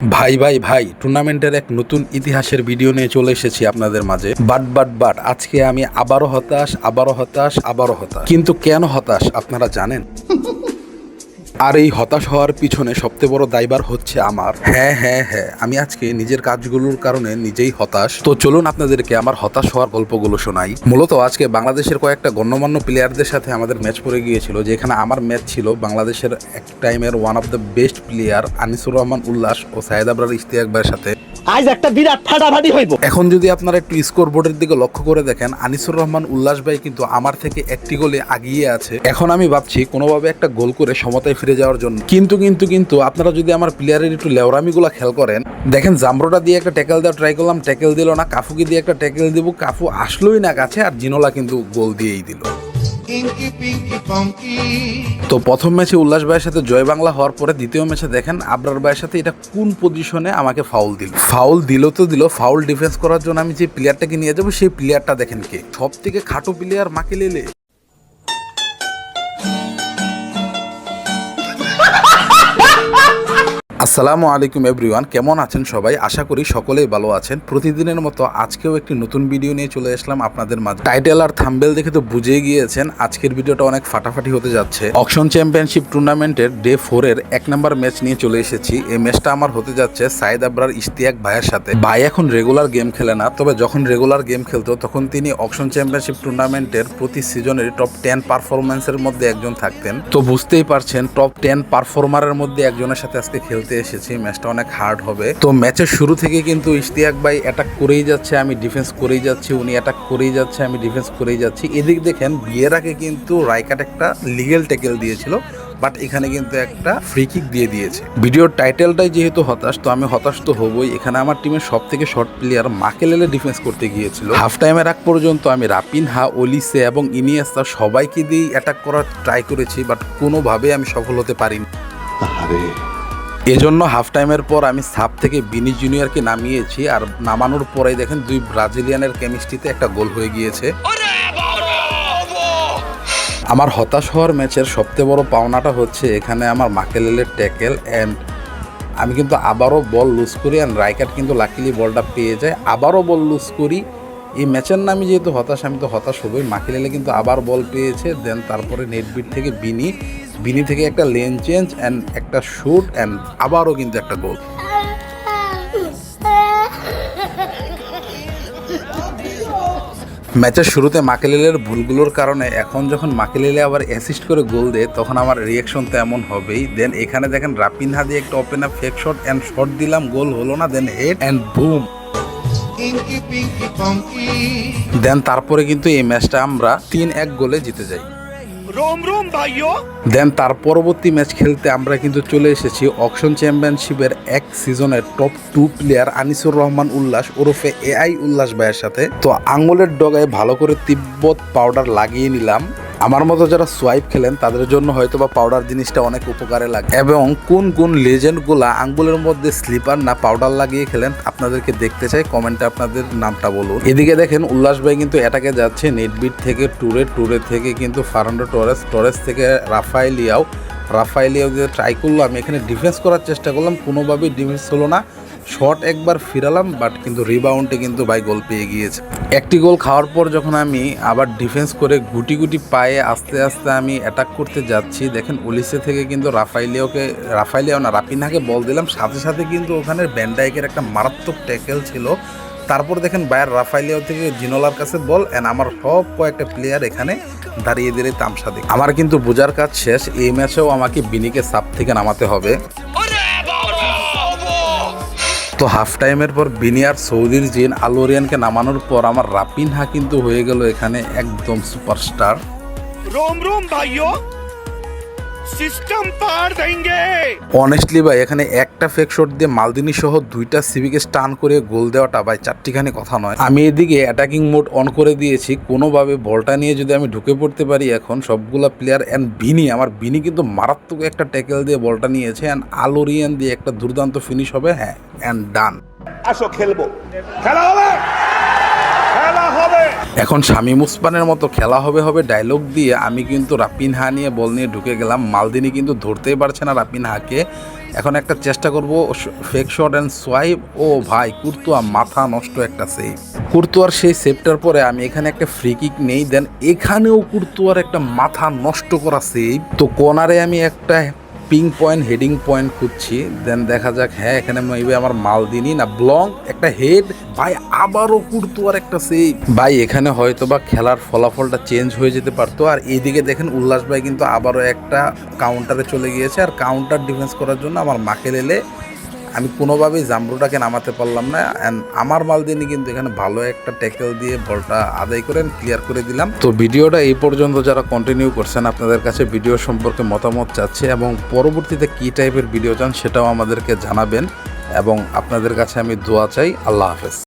ভাই ভাই ভাই, টুর্নামেন্টের এক নতুন ইতিহাসের ভিডিও নিয়ে চলে এসেছি আপনাদের মাঝে। বাট বাট বাট, আজকে আমি আবারও হতাশ আবারও হতাশ আবারও হতাশ। কিন্তু কেন হতাশ, আপনারা জানেন? আর এই হতাশ হওয়ার পিছনে সবচেয়ে বড় দায়বার হচ্ছে আমার। হ্যাঁ হ্যাঁ হ্যাঁ আমি আজকে নিজের কাজগুলোর কারণে নিজেই হতাশ। তো চলুন আপনাদেরকে আমার হতাশ হওয়ার গল্পগুলো শোনাই। মূলত আজকে বাংলাদেশের কয়েকটা গণ্যমান্য প্লেয়ারদের সাথে আমাদের ম্যাচ পড়ে গিয়েছিল যেখানে আমার ম্যাচ ছিল বাংলাদেশের এক টাইমের one of the best player Anisur Rahman Ullash ও সাহেদ আবরার ইশতিয়াক ভাইয়ের সাথে। আজ একটা বিরাট ফাটাফাটি হইব। এখন যদি আপনারা একটু স্কোর বোর্ডের দিকে লক্ষ্য করে দেখেন আনিসুর রহমান উল্লাস ভাই কিন্তু আমার থেকে একটি গোলে আগিয়ে আছে। এখন আমি ভাবছি কোনোভাবে একটা গোল করে সমতায় ফিরে যাওয়ার জন্য। কিন্তু কিন্তু কিন্তু আপনারা যদি আমার প্লেয়ারের একটু লেওরামিগুলো খেয়াল করেন দেখেন জামরোটা দিয়ে একটা ট্যাকেল দেওয়া ট্রাই করলাম ট্যাকেল দিল না কাফুকে দিয়ে একটা ট্যাকেল দিব কাফু আসলোই না কাছে আর জিনোলা কিন্তু গোল দিয়েই দিল। তো প্রথম ম্যাচে উল্লাস ভাইয়ের সাথে জয় বাংলা হওয়ার পরে দ্বিতীয় ম্যাচে দেখেন আবরার ভাইয়ের সাথে এটা কোন পজিশনে আমাকে ফাউল দিল। ফাউল দিল তো দিল ফাউল ডিফেন্স করার জন্য আমি যে প্লেয়ারটাকে নিয়ে যাব সেই প্লেয়ারটা দেখেন কে? সব থেকে খাটো প্লেয়ার মাকে লেলে। আসসালামু আলাইকুম এভরিওয়ান, কেমন আছেন সবাই? আশা করি সকলেই ভালো আছেন। প্রতিদিনের মতো আজকেও একটি নতুন ভিডিও নিয়ে চলে আসলাম আপনাদের মাঝে। টাইটেল আর থাম্বেল দেখে তো বুঝেই গিয়েছেন, আজকের ভিডিওটা অনেক ফাটাফাটি হতে যাচ্ছে। অকশন চ্যাম্পিয়নশিপ টুর্নামেন্টের ডে ফোরের এক নম্বর ম্যাচ নিয়ে চলে এসেছি। এই ম্যাচটা আমার হতে যাচ্ছে সাইদ আবরার ইশতিয়াক ভাইয়ের সাথে। ভাই এখন রেগুলার গেম খেলে না, তবে যখন রেগুলার গেম খেলতো, তখন তিনি অকশন চ্যাম্পিয়নশিপ টুর্নামেন্টের প্রতি সিজনের টপ টেন পারফরমেন্সের মধ্যে একজন থাকতেন। তো বুঝতেই পারছেন টপ টেন পারফর্মারের মধ্যে একজনের সাথে আজকে খেলতে এসেছি, ম্যাচটা অনেক হার্ড হবে। তো ম্যাচের শুরু থেকে কিন্তু ইশতিয়াক ভাই অ্যাটাক করেই যাচ্ছে, আমি ডিফেন্স করেই যাচ্ছি, উনি অ্যাটাক করেই যাচ্ছে, আমি ডিফেন্স করেই যাচ্ছি। এদিক দেখেন বিয়ের আগে কিন্তু রাইকাট একটা লিগেল ট্যাকেল দিয়েছিল বাট এখানে কিন্তু একটা ফ্রি কিক দিয়ে দিয়েছে। ভিডিওর টাইটেলটাই যেহেতু হতাশ, তো আমি হতাশ তো হবই। এখানে আমার টিমের সব থেকে শর্ট প্লেয়ার মাকেলেলে ডিফেন্স করতে গিয়েছিল। হাফ টাইমের আগ পর্যন্ত আমি রাপিন, হা ওলিসে এবং ইনিয়েস্তা সবাইকে দিয়েই অ্যাটাক করার ট্রাই করেছি বাট কোনোভাবে আমি সফল হতে পারিনি। এজন্য হাফ টাইমের পর আমি সাপ থেকে বিনি জুনিয়রকে নামিয়েছি, আর নামানোর পরেই দেখেন দুই ব্রাজিলিয়ানের কেমিস্ট্রিতে একটা গোল হয়ে গিয়েছে। আমার হতাশ হওয়ার ম্যাচের সবচেয়ে বড় পাওনাটা হচ্ছে এখানে আমার মাকেলেলের ট্যাকেল অ্যান্ড আমি কিন্তু আবারও বল লুজ করি অ্যান্ড রাইকাট কিন্তু লাকিলি বলটা পেয়ে যায়। আবারও বল লুজ করি এই ম্যাচের নামে যেহেতু হতাশ, আমি তো হতাশ হবই। মাকিলেলে কিন্তু আবার বল পেয়েছে, দেন তারপরে নেটবিট থেকে বিনি। বিনি থেকে একটা লেন চেঞ্জ অ্যান্ড একটা শুট অ্যান্ড আবারও কিন্তু একটা গোল ম্যাচের শুরুতে মাকেলেলের ভুলগুলোর কারণে এখন যখন মাকেলেলে আবার অ্যাসিস্ট করে গোল দেয়, তখন আমার রিয়াকশন তো এমন হবেই। দেন এখানে দেখেন রাপিনহা দিয়ে একটা open up fake shot and shot দিলাম গোল হলো না, then head and boom. Then তারপরে কিন্তু এই ম্যাচটা আমরা তিন এক গোলে জিতে যাই। দেন তার পরবর্তী ম্যাচ খেলতে আমরা কিন্তু চলে এসেছি অকশন চ্যাম্পিয়নশিপের এক সিজনের top two player Anisur Rahman Ullash ওরফে এআই উল্লাস ভাইয়ের সাথে। তো আঙুলের ডগায় ভালো করে তিব্বত পাউডার লাগিয়ে নিলাম। আমার মতো যারা সোয়াইপ খেলেন, তাদের জন্য হয়তো বা পাউডার জিনিসটা অনেক উপকারে লাগে। এবং কোন কোন লেজেন্ডগুলা আঙ্গুলের মধ্যে স্লিপার না পাউডার লাগিয়ে খেলেন, আপনাদেরকে দেখতে চাই। কমেন্টে আপনাদের নামটা বলুন। এদিকে দেখেন, উল্লাস ভাই কিন্তু এটাকে যাচ্ছে নেটবিট থেকে ট্যুরে ট্যুরে থেকে কিন্তু ফারান্ডো টরেস টরেস থেকে রাফায়েলিয়াও রাফায়েলিয়াও যে ট্রাই করল আমি এখানে ডিফেন্স করার চেষ্টা করলাম, কোনোভাবেই ডিফেন্স হলো না। শট একবার ফিরালাম বাট কিন্তু রিবাউন্ডে কিন্তু ভাই গোল পেয়ে গিয়েছে। একটি গোল খাওয়ার পর যখন আমি আবার ডিফেন্স করে গুটি গুটি পায়ে আস্তে আস্তে আমি অ্যাটাক করতে যাচ্ছি, দেখেন ওলিসে থেকে কিন্তু রাফাইলিওকে রাফাইলিয়াও না রাপিনাকে বল দিলাম, সাথে সাথে কিন্তু ওখানে ব্যান্ডাইকের একটা মারাত্মক ট্যাকেল ছিল। তারপর দেখেন বায়ার রাফাইলিয়াও থেকে জিনোলার কাছে বল অ্যান্ড আমার সব কয়েকটা প্লেয়ার এখানে দাঁড়িয়ে দাঁড়িয়ে তামসা দিক। আমার কিন্তু বোঝার কাজ শেষ, এই ম্যাচেও আমাকে বিনিকে সাপ থেকে নামাতে হবে। তো হাফ টাইমের পর বিনিয়ার সৌদির জিন আলোরিয়ানকে নামানোর পর আমার রাপিনহা কিন্তু হয়ে গেল এখানে একদম সুপারস্টার রোম রোম ভাইও সিস্টেম পার দেঙ্গে অনেস্টলি ভাই এখানে এক একটা ফেক শট দিয়ে মালদিনী সহ দুইটা সিভিকে স্টান করে গোল দেওয়াটা ভাই চারটিখানি কথা নয়। আমি এদিকে অ্যাটাকিং মোড অন করে দিয়েছি। কোনোভাবে বলটা নিয়ে যদি আমি ঢুকে পড়তে পারি এখন, সবগুলা প্লেয়ার অ্যান্ড বিনি আমার বিনি কিন্তু মারাত্মক একটা ট্যাকেল দিয়ে বলটা নিয়েছে অ্যান্ড আলোরিয়ান দিয়ে একটা দুর্দান্ত ফিনিশ হবে হ্যাঁ অ্যান্ড ডান আসো, খেলব। খেলা হবে! এখন শামীম উসমানের মতো খেলা হবে হবে ডায়লগ দিয়ে আমি কিন্তু রাপিন হা নিয়ে বল নিয়ে ঢুকে গেলাম। মালদিনী কিন্তু ধরতেই পারছে না রাপিন হাকে। এখন একটা চেষ্টা করব ফেক শট অ্যান্ড সোয়াইপ ও ভাই, কুর্তুয়া মাথা নষ্ট একটা সেভ কুর্তুয়ার সেই সেভটার পরে আমি এখানে একটা ফ্রি কিক নেই। দেন এখানেও কুর্তুয়ার একটা মাথা নষ্ট করা সেভ তো কোনারে আমি একটা পিং পয়েন্ট, হেডিং পয়েন্ট খুঁজছি। দেন দেখা যাক হ্যাঁ এখানে মেবি আমার মাল দিনই না, ব্লং, একটা হেড, ভাই, আবারও কুর্তুয়ার একটা সেই ভাই, এখানে হয়তো বা খেলার ফলাফলটা চেঞ্জ হয়ে যেতে পারতো। আর এইদিকে দেখেন উল্লাস ভাই কিন্তু আবারও একটা কাউন্টারে চলে গিয়েছে। আর কাউন্টার ডিফেন্স করার জন্য আমার মাকে এলে আমি কোনোভাবেই জামরুটাকে নামাতে পারলাম না অ্যান্ড আমার মাল দিয়ে কিন্তু এখানে ভালো একটা ট্যাকেল দিয়ে বলটা আদায় করেন ক্লিয়ার করে দিলাম। তো ভিডিওটা এই পর্যন্ত যারা কন্টিনিউ করছেন, আপনাদের কাছে ভিডিও সম্পর্কে মতামত চাচ্ছে এবং পরবর্তীতে কী টাইপের ভিডিও চান সেটাও আমাদেরকে জানাবেন এবং আপনাদের কাছে আমি দোয়া চাই। আল্লাহ হাফেজ।